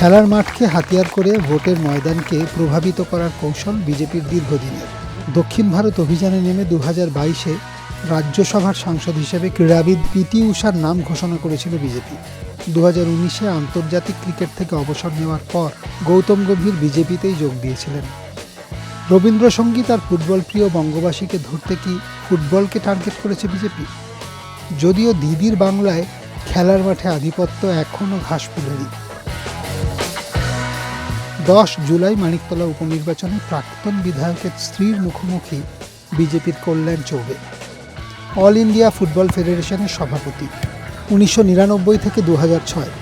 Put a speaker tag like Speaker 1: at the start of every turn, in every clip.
Speaker 1: খেলার মাঠকে হাতিয়ার করে ভোটের ময়দানকে প্রভাবিত করার কৌশল বিজেপির দীর্ঘদিনের। দক্ষিণ ভারত অভিযানে নেমে দু হাজার বাইশে রাজ্যসভার সাংসদ হিসেবে ক্রীড়াবিদ পিটি উষার নাম ঘোষণা করেছিল বিজেপি। দু হাজার উনিশে আন্তর্জাতিক ক্রিকেট থেকে অবসর নেওয়ার পর গৌতম গম্ভীর বিজেপিতেই যোগ দিয়েছিলেন। রবীন্দ্রসঙ্গীত আর ফুটবল প্রিয় বঙ্গবাসীকে ধরতে কি ফুটবলকে টার্গেট করেছে বিজেপি? যদিও দিদির বাংলায় খেলার মাঠে আধিপত্য এখনও ঘাস ফুলেরই দশ জুলাই মানিকতলা উপনির্বাচনে প্রাক্তন বিধায়কের স্ত্রীর মুখোমুখি বিজেপির Kalyan Chaubey. All India Football ফেডারেশনের সভাপতি। উনিশশো নিরানব্বই থেকে দু ছয়।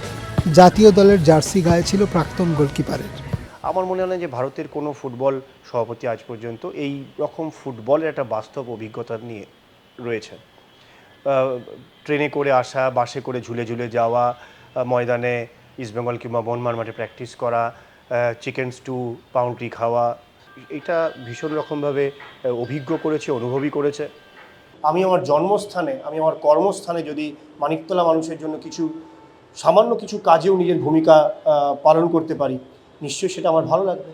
Speaker 1: জাতীয় দলের জার্সি গায়ে ছিল প্রাক্তন গোলকিপারের।
Speaker 2: আমার মনে হয় যে ভারতের কোনো ফুটবল সভাপতি আজ পর্যন্ত এই রকম ফুটবলের একটা বাস্তব অভিজ্ঞতা নিয়ে রয়েছে ট্রেনে করে আসা, বাসে করে ঝুলে ঝুলে যাওয়া ময়দানে ইস্টবেঙ্গল কিংবা বনমার মাঠে প্র্যাকটিস করা চিকেন স্টু পাউন্ড্রি খাওয়া, এটা ভীষণ রকমভাবে অভিজ্ঞ করেছে অনুভবী করেছে। আমি আমার জন্মস্থানে, আমি আমার কর্মস্থানে যদি মানিকতলা মানুষের জন্য কিছু, সামান্য কিছু কাজেও নিজের ভূমিকা পালন করতে পারি, নিশ্চয়ই সেটা আমার ভালো লাগবে।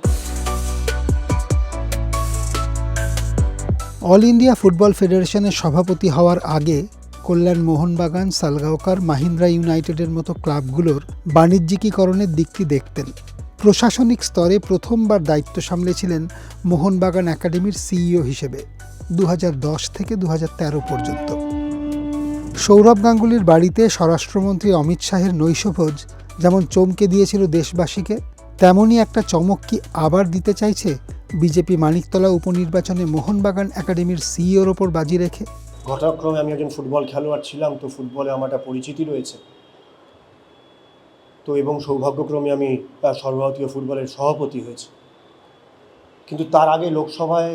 Speaker 1: অল ইন্ডিয়া ফুটবল ফেডারেশনের সভাপতি হওয়ার আগে কল্যাণ মোহনবাগান, সালগাঁওকার, মাহিন্দ্রা ইউনাইটেডের মতো ক্লাবগুলোর বাণিজ্যিকীকরণের দিকটি দেখতেন। প্রশাসনিক স্তরে প্রথমবার দায়িত্ব সামলেছিলেন মোহনবাগান একাডেমির সিইও হিসেবে দু হাজার দশ থেকে দু হাজার তেরো পর্যন্ত। সৌরভ গাঙ্গুলির বাড়িতে স্বরাষ্ট্রমন্ত্রী অমিত শাহের নৈশভোজ যেমন চমকে দিয়েছিল দেশবাসীকে, তেমনই একটা চমক কি আবার দিতে চাইছে বিজেপি মানিকতলা উপনির্বাচনে মোহনবাগান একাডেমির সিইওর ওপর বাজি রেখে?
Speaker 2: ঘটনাক্রমে আমি একজন ফুটবল খেলোয়াড় ছিলাম, তো ফুটবলে আমার একটা পরিচিতি রয়েছে। তো এবং সৌভাগ্যক্রমে আমি সর্বভারতীয় ফুটবলের সভাপতি হয়েছি। কিন্তু তার আগে লোকসভায়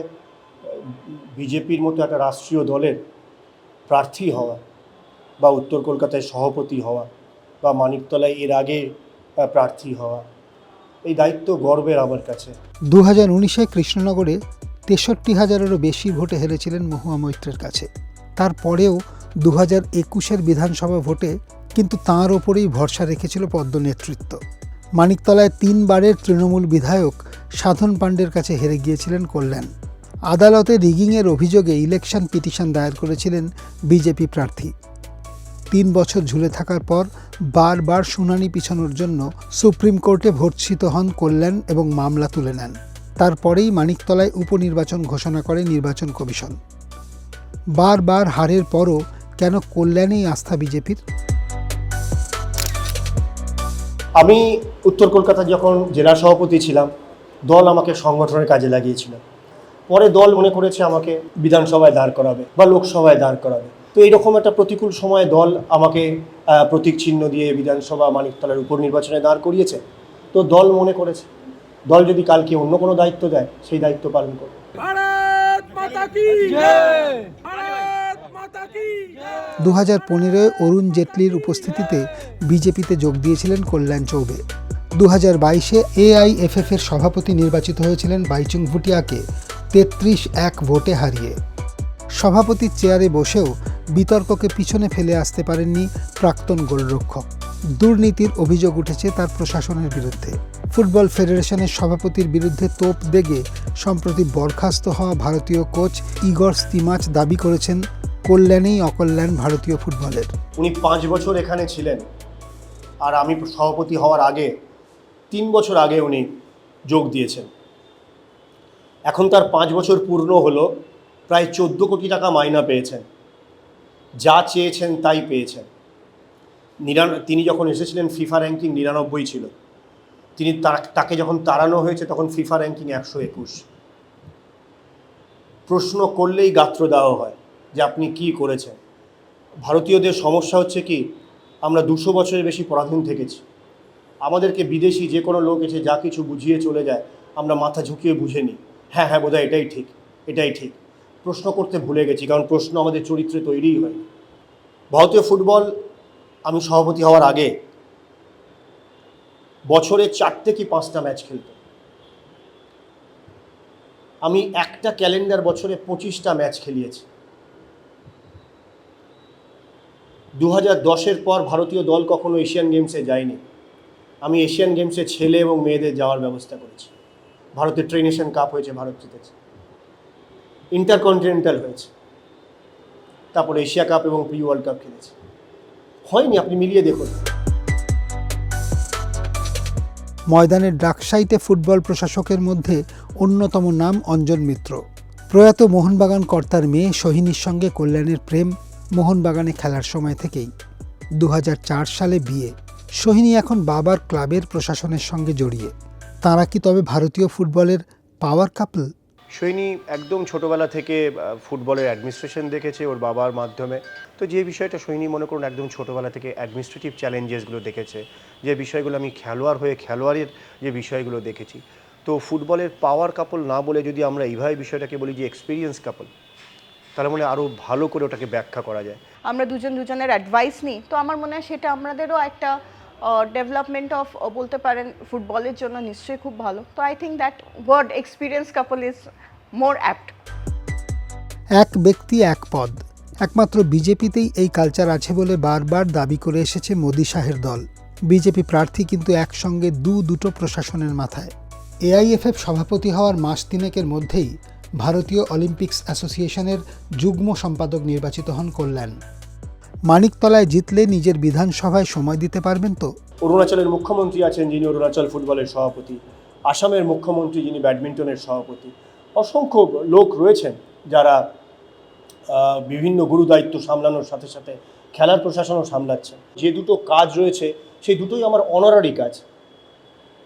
Speaker 2: বিজেপির মতো একটা রাষ্ট্রীয় দলের প্রার্থী হওয়া বা উত্তর কলকাতায় সভাপতি হওয়া বা মানিকতলায় এর আগে প্রার্থী হওয়া, এই দায়িত্ব গর্বের আমার কাছে।
Speaker 1: দু হাজার উনিশে কৃষ্ণনগরে তেষট্টি হাজারেরও বেশি ভোটে হেরেছিলেন মহুয়া মৈত্রের কাছে। তারপরেও দু হাজার একুশের বিধানসভা ভোটে কিন্তু তাঁর ওপরেই ভরসা রেখেছিল পদ্ম নেতৃত্ব। মানিকতলায় তিনবারের তৃণমূল বিধায়ক সাধন পাণ্ডের কাছে হেরে গিয়েছিলেন কল্যাণ। আদালতে রিগিংয়ের অভিযোগে ইলেকশন পিটিশন দায়ের করেছিলেন বিজেপি প্রার্থী। তিন বছর ঝুলে থাকার পর বারবার শুনানি পিছানোর জন্য সুপ্রিম কোর্টে ভর্ৎসিত হন কল্যাণ এবং মামলা তুলে নেন। তারপরেই মানিকতলায় উপনির্বাচন ঘোষণা করে নির্বাচন কমিশন। বারবার হারের পরও কেন কল্যাণেই আস্থা বিজেপির?
Speaker 2: আমি উত্তর কলকাতা যখন জেলা সভাপতি ছিলাম, দল আমাকে সংগঠনের কাজে লাগিয়েছিল। পরে দল মনে করেছে আমাকে বিধানসভায় দাঁড় করাবে বা লোকসভায় দাঁড় করাবে। তো এইরকম একটা প্রতিকূল সময়ে দল আমাকে প্রতীক চিহ্ন দিয়ে বিধানসভা মানিকতলার উপর নির্বাচনে দাঁড় করিয়েছে। তো দল মনে করেছে, দল যদি কালকে অন্য কোনো দায়িত্ব দেয়, সেই দায়িত্ব পালন করবে।
Speaker 1: দু হাজার পনেরোয় অরুণ জেটলির উপস্থিতিতে বিজেপিতে যোগ দিয়েছিলেন কল্যাণ চৌবে। দু হাজার বাইশে এআইএফএফ এর সভাপতি নির্বাচিত হয়েছিলেন বাইচুং ভুটিয়াকে, তেত্রিশ এক ভোটে হারিয়ে। সভাপতির চেয়ারে বসেও বিতর্ককে পিছনে ফেলে আসতে পারেননি প্রাক্তন গোলরক্ষক। দুর্নীতির অভিযোগ উঠেছে তার প্রশাসনের বিরুদ্ধে। ফুটবল ফেডারেশনের সভাপতির বিরুদ্ধে তোপ দেগে, সম্প্রতি বরখাস্ত হওয়া ভারতীয় কোচ ইগর স্তিমাচ দাবি করেছেন কল্যাণেই অকল্যাণ ভারতীয় ফুটবলের।
Speaker 2: উনি পাঁচ বছর এখানে ছিলেন আর আমি সভাপতি হওয়ার আগে, তিন বছর আগে উনি যোগ দিয়েছেন। এখন তার পাঁচ বছর পূর্ণ হলো, প্রায় চোদ্দ কোটি টাকা মাইনা পেয়েছেন। যা চেয়েছেন তাই পেয়েছেন। নিরান, তিনি যখন এসেছিলেন, ফিফা র্যাঙ্কিং নিরানব্বই ছিল। তিনি তাকে যখন তাড়ানো হয়েছে, তখন ফিফা র্যাঙ্কিং একশো একুশ। প্রশ্ন করলেই গাত্র দেওয়া হয়। যে আপনি কি করেছেন। ভারতীয়দের সমস্যা হচ্ছে কি, আমরা দুশো বছরের বেশি পরাধীন থেকেছি। আমাদেরকে বিদেশি যে কোনো লোক এসে যা কিছু বুঝিয়ে চলে যায়, আমরা মাথা ঝুঁকিয়ে বুঝে নিই। হ্যাঁ হ্যাঁ বোধহয় এটাই ঠিক এটাই ঠিক। প্রশ্ন করতে ভুলে গেছি, কারণ প্রশ্ন আমাদের চরিত্রে তৈরিই হয় ভারতীয় ফুটবল, আমি সভাপতি হওয়ার আগে বছরে চারটে কি পাঁচটা ম্যাচ খেলত আমি একটা ক্যালেন্ডার বছরে পঁচিশটা ম্যাচ খেলিয়েছি। দু হাজার দশের পর ভারতীয় দল কখনো এশিয়ান গেমসে যায়নি। আমি এশিয়ান গেমসে ছেলে এবং মেয়েদের যাওয়ার ব্যবস্থা করেছি। ভারতের ট্রেনেশন কাপ হয়েছে, ভারত জিতেছে। ইন্টারকন্টিনেন্টাল হয়েছে। তারপরে এশিয়া কাপ এবং প্রি ওয়ার্ল্ড কাপ খেলেছে। হয়নি, আপনি মিলিয়ে দেখুন।
Speaker 1: ময়দানের ডাকসাইতে ফুটবল প্রশাসকের মধ্যে অন্যতম নাম অঞ্জন মিত্র। প্রয়াত মোহনবাগান কর্তার মেয়ে সোহিনীর সঙ্গে কল্যাণের প্রেম মোহনবাগানে খেলার সময় থেকেই দু হাজার চার সালে বিয়ে। সোহিনী এখন বাবার ক্লাবের প্রশাসনের সঙ্গে জড়িয়ে। তারা কি তবে ভারতীয় ফুটবলের পাওয়ার কাপল
Speaker 2: সৈনী একদম ছোটবেলা থেকে ফুটবলের অ্যাডমিনিস্ট্রেশন দেখেছে ওর বাবার মাধ্যমে। তো যে বিষয়টা সৈনী মনে করুন একদম ছোটবেলা থেকে অ্যাডমিনিস্ট্রেটিভ চ্যালেঞ্জেসগুলো দেখেছে, যে বিষয়গুলো আমি খেলোয়াড় হয়ে খেলোয়াড়ের যে বিষয়গুলো দেখেছি। তো ফুটবলের পাওয়ার কাপল না বলে যদি আমরা এইভাবে বিষয়টাকে বলি যে এক্সপিরিয়েন্স কাপল তাহলে মনে আরও ভালো করে ওটাকে ব্যাখ্যা করা যায়।
Speaker 3: আমরা দুজন দুজনের অ্যাডভাইস নিই। তো আমার মনে হয় সেটা আমাদেরও একটা ডেভেলপমেন্ট অফ বলতে পারেন ফুটবলের জন্য নিশ্চয়ই খুব ভালো। তো I think that word experience couple is more apt
Speaker 1: এক ব্যক্তি এক পদ। একমাত্র বিজেপিতেই এই কালচার আছে বলে বারবার দাবি করে এসেছে মোদি শাহের দল। বিজেপি প্রার্থী কিন্তু একসঙ্গে দু দুটো প্রশাসনের মাথায়। এআইএফএফ সভাপতি হওয়ার মাস তিনেকের মধ্যেই ভারতীয় অলিম্পিক্স অ্যাসোসিয়েশনের যুগ্ম সম্পাদক নির্বাচিত হন কল্যাণ। মানিকতলায় জিতলে নিজের বিধানসভায় সময় দিতে পারবেন তো?
Speaker 2: অরুণাচলের মুখ্যমন্ত্রী আছেন যিনি অরুণাচল ফুটবলের সভাপতি। আসামের মুখ্যমন্ত্রী যিনি ব্যাডমিন্টনের সভাপতি। অসংখ্য লোক রয়েছেন যারা বিভিন্ন গুরু দায়িত্ব সামলানোর সাথে সাথে খেলার প্রশাসনও সামলাচ্ছেন যে দুটো কাজ রয়েছে, সেই দুটোই আমার অনারারি কাজ।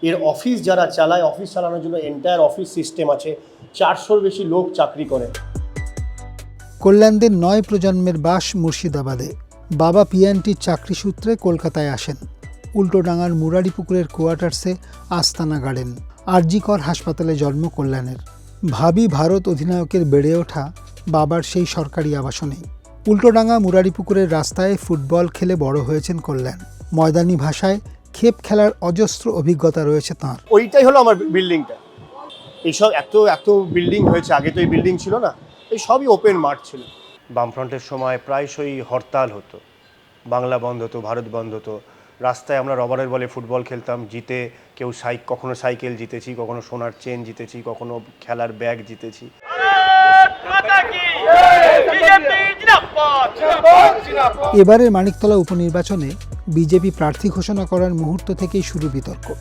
Speaker 2: এর অফিস যারা চালায় অফিস চালানোর জন্য এন্টায়ার অফিস সিস্টেম আছে। চারশোর বেশি লোক চাকরি করে।
Speaker 1: কল্যাণদের নয় প্রজন্মের বাস মুর্শিদাবাদে। বাবা পিএনটির চাকরি সূত্রে কলকাতায় আসেন। উল্টোডাঙার মুরারিপুকুরের কোয়ার্টার্সে আস্তানা গাড়েন। আরজিকর হাসপাতালে জন্ম কল্যাণের। ভাবি ভারত অধিনায়কের বেড়ে ওঠা বাবার সেই সরকারি আবাসনেই উল্টোডাঙা মুরারিপুকুরের রাস্তায় ফুটবল খেলে বড় হয়েছেন কল্যাণ। ময়দানি ভাষায় খেপ খেলার অজস্র অভিজ্ঞতা রয়েছে তার।
Speaker 2: ওইটাই হলো আমার বিল্ডিংটা। এইসব এত এত বিল্ডিং হয়েছে আগে তো এই বিল্ডিং ছিল না এই সবই ওপেন মাঠ ছিল। বামফ্রন্টের সময় প্রায়শই হরতাল হতো। বাংলা বন্ধ হতো ভারত বন্ধ হতো। রাস্তায় আমরা রবারের বলে ফুটবল খেলতাম জিতে কেউ সাই কখনো সাইকেল জিতেছি কখনো সোনার চেন জিতেছি কখনো খেলার ব্যাগ জিতেছি।
Speaker 1: এবারের মানিকতলা উপনির্বাচনে বিজেপি প্রার্থী ঘোষণা করার মুহূর্ত থেকেই শুরু বিতর্ক।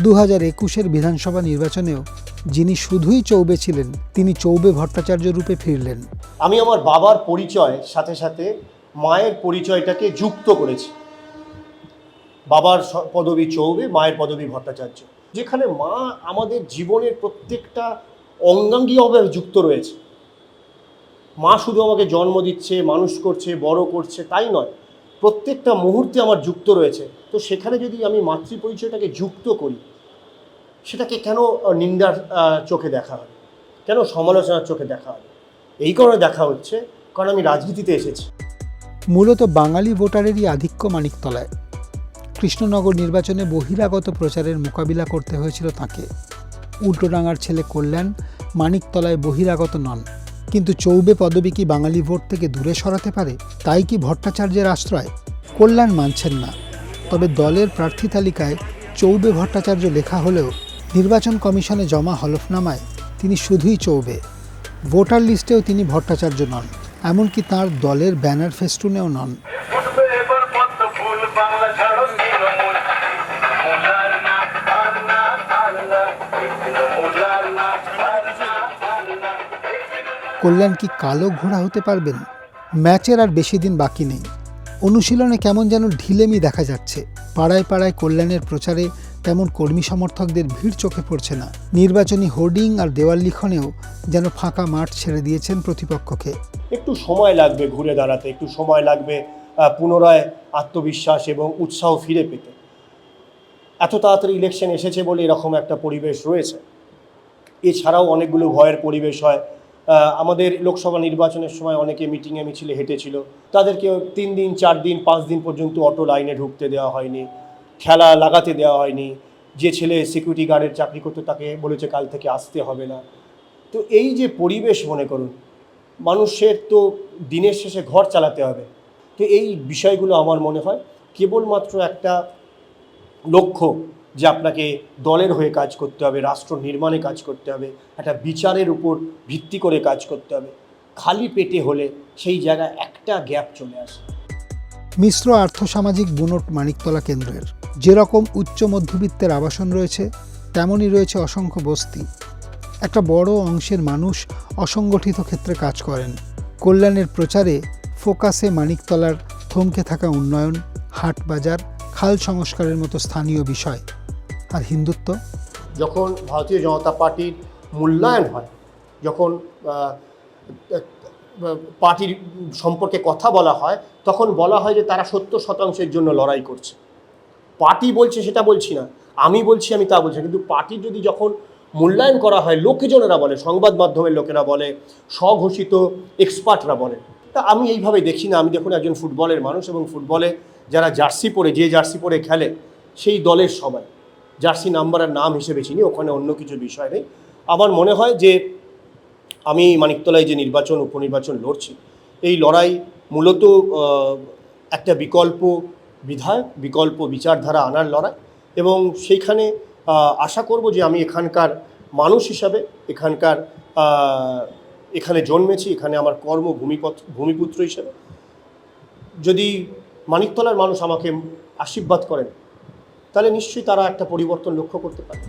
Speaker 1: দু হাজার একুশের বিধানসভা নির্বাচনেও যিনি শুধুই চৌবে ছিলেন, তিনি চৌবে ভট্টাচার্য রূপে ফিরলেন।
Speaker 2: আমি আমার বাবার পরিচয়, সাথে সাথে মায়ের পরিচয়টাকে যুক্ত করেছি। বাবার পদবী চৌবে, মায়ের পদবী ভট্টাচার্য। যেখানে মা আমাদের জীবনের প্রত্যেকটা অঙ্গাঙ্গীভাবে যুক্ত রয়েছে। মা শুধু আমাকে জন্ম দিচ্ছে, মানুষ করছে, বড় করছে, তাই নয়। প্রত্যেকটা মুহূর্তে আমার যুক্ত রয়েছে। তো সেখানে যদি আমি মাতৃ পরিচয়টাকে যুক্ত করি, সেটাকে কেন নিন্দার চোখে দেখা হবে? কেন সমালোচনার চোখে দেখা হবে? এই কারণে দেখা হচ্ছে, কারণ আমি রাজনীতিতে এসেছি।
Speaker 1: মূলত বাঙালি ভোটারেরই আধিক্য মানিকতলায়। কৃষ্ণনগর নির্বাচনে বহিরাগত প্রচারের মোকাবিলা করতে হয়েছিল তাকে। উল্টোডাঙার ছেলে কল্যাণ মানিকতলায় বহিরাগত নন। কিন্তু চৌবে পদবী কি বাঙালি ভোট থেকে দূরে সরাতে পারে? তাই কি ভট্টাচার্যের আশ্রয়? কল্যাণ মানছেন না। তবে দলের প্রার্থী তালিকায় চৌবে ভট্টাচার্য লেখা হলেও নির্বাচন কমিশনে জমা হলফনামায় তিনি শুধুই চৌবে। ভোটার লিস্টেও তিনি ভট্টাচার্য নন, এমনকি তার দলের ব্যানার ফেস্টুনেও নন। কল্যাণ কি কালো ঘোড়া হতে পারবেন ম্যাচের আর বেশি দিন বাকি নেই। অনুশীলনে কেমন যেন ঢিলেমি দেখা যাচ্ছে। পাড়ায় পাড়ায় কল্যাণের প্রচারে তেমন কর্মী সমর্থকদের ভিড় চোখে পড়ছে না। নির্বাচনী হোর্ডিং আর দেওয়াল লিখনেও যেন ফাঁকা মাঠ ছেড়ে দিয়েছেন প্রতিপক্ষকে।
Speaker 2: একটু সময় লাগবে ঘুরে দাঁড়াতে, একটু সময় লাগবে পুনরায় আত্মবিশ্বাস এবং উৎসাহ ফিরে পেতে। এত তাড়াতাড়ি ইলেকশন এসেছে বলে এরকম একটা পরিবেশ রয়েছে। এছাড়াও অনেকগুলো ভয়ের পরিবেশ হয়। আমাদের লোকসভা নির্বাচনের সময় অনেকে মিটিংয়ে মিছিলে হেঁটেছিল। তাদেরকে তিন দিন, চার দিন, পাঁচ দিন পর্যন্ত অটো লাইনে ঢুকতে দেওয়া হয়নি, খেলা লাগাতে দেওয়া হয়নি। যে ছেলে সিকিউরিটি গার্ডের চাকরি করতো তাকে বলেছে কাল থেকে আসতে হবে না। তো এই যে পরিবেশ মনে করুন, মানুষের তো দিনের শেষে ঘর চালাতে হবে। তো এই বিষয়গুলো আমার মনে হয় কেবলমাত্র একটা লক্ষ্য যে আপনাকে দলের হয়ে কাজ করতে হবে, রাষ্ট্র নির্মাণে কাজ করতে হবে, একটা বিচারের উপর ভিত্তি করে কাজ করতে হবে। খালি পেটে হলে সেই জায়গায় একটা গ্যাপ চলে আসে।
Speaker 1: মিশ্র আর্থসামাজিক বুনট মানিকতলা কেন্দ্রের। যেরকম উচ্চ মধ্যবিত্তের আবাসন রয়েছে, তেমনই রয়েছে অসংখ্য বস্তি। একটা বড় অংশের মানুষ অসংগঠিত ক্ষেত্রে কাজ করেন। কল্যাণের প্রচারে ফোকাসে মানিকতলার থমকে থাকা উন্নয়ন, হাট বাজার খাল সংস্কারের মতো স্থানীয় বিষয়। আর হিন্দুত্ব?
Speaker 2: যখন ভারতীয় জনতা পার্টির মূল্যায়ন হয়, যখন পার্টির সম্পর্কে কথা বলা হয়, তখন বলা হয় যে তারা সত্তর শতাংশের জন্য লড়াই করছে। পার্টি বলছে সেটা বলছি না, আমি বলছি, আমি তা বলছি। কিন্তু পার্টির যদি যখন মূল্যায়ন করা হয় লোকজনেরা বলে, সংবাদ মাধ্যমের লোকেরা বলে, স্বঘোষিত এক্সপার্টরা বলে, তা আমি এইভাবে দেখি না। আমি দেখুন একজন ফুটবলের মানুষ এবং ফুটবলে যারা জার্সি পরে, যে জার্সি পরে খেলে, সেই দলের সবাই। জার্সি নাম্বার আর নাম হিসেবে চিনি, ওখানে অন্য কিছু বিষয় নেই। আমার মনে হয় যে, আমি মানিকতলায় যে নির্বাচন, উপনির্বাচন লড়ছি, এই লড়াই মূলত একটা বিকল্প বিধায়ক, বিকল্প বিচারধারা আনার লড়াই এবং সেইখানে আশা করব যে আমি এখানকার মানুষ হিসাবে, এখানকার এখানে জন্মেছি, এখানে আমার কর্ম ভূমিপত ভূমিপুত্র হিসেবে। যদি মানিকতলার মানুষ আমাকে আশীর্বাদ করেন তাহলে নিশ্চয়ই তারা একটা পরিবর্তন লক্ষ্য করতে পারে।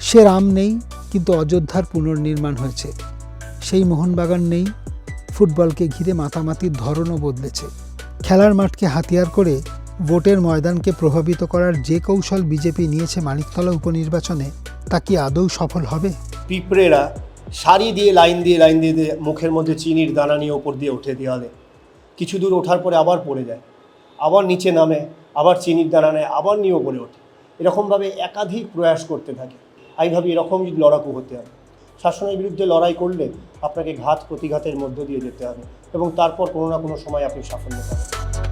Speaker 1: সে রাম নেই কিন্তু অযোধ্যার পুনর্নির্মাণ হয়েছে। সেই মোহনবাগান নেই ফুটবলকে ঘিরে মাতামাতির ধরনও বদলেছে। খেলার মাঠকে হাতিয়ার করে ভোটের ময়দানকে প্রভাবিত করার যে কৌশল বিজেপি নিয়েছে মানিকতলা উপনির্বাচনে তা কি আদৌ সফল হবে?
Speaker 2: পিঁপড়েরা সারি দিয়ে লাইন দিয়ে লাইন দিয়ে দিয়ে মুখের মধ্যে চিনির দানা নিয়ে ওপর দিয়ে উঠে দেওয়া দেওয়ালে। কিছু দূর ওঠার পরে আবার পড়ে যায়, আবার নিচে নামে, আবার চিনির দানা নেয়, আবার নিয়েও গড়ে ওঠে। এরকমভাবে একাধিক প্রয়াস করতে থাকে। আমি ভাবি এরকম লড়াকু হতে হবে শাসনের বিরুদ্ধে লড়াই করলে আপনাকে ঘাত, প্রতিঘাতের মধ্য দিয়ে যেতে হবে এবং তারপর কোনো না কোনো সময় আপনি সাফল্য পাবেন।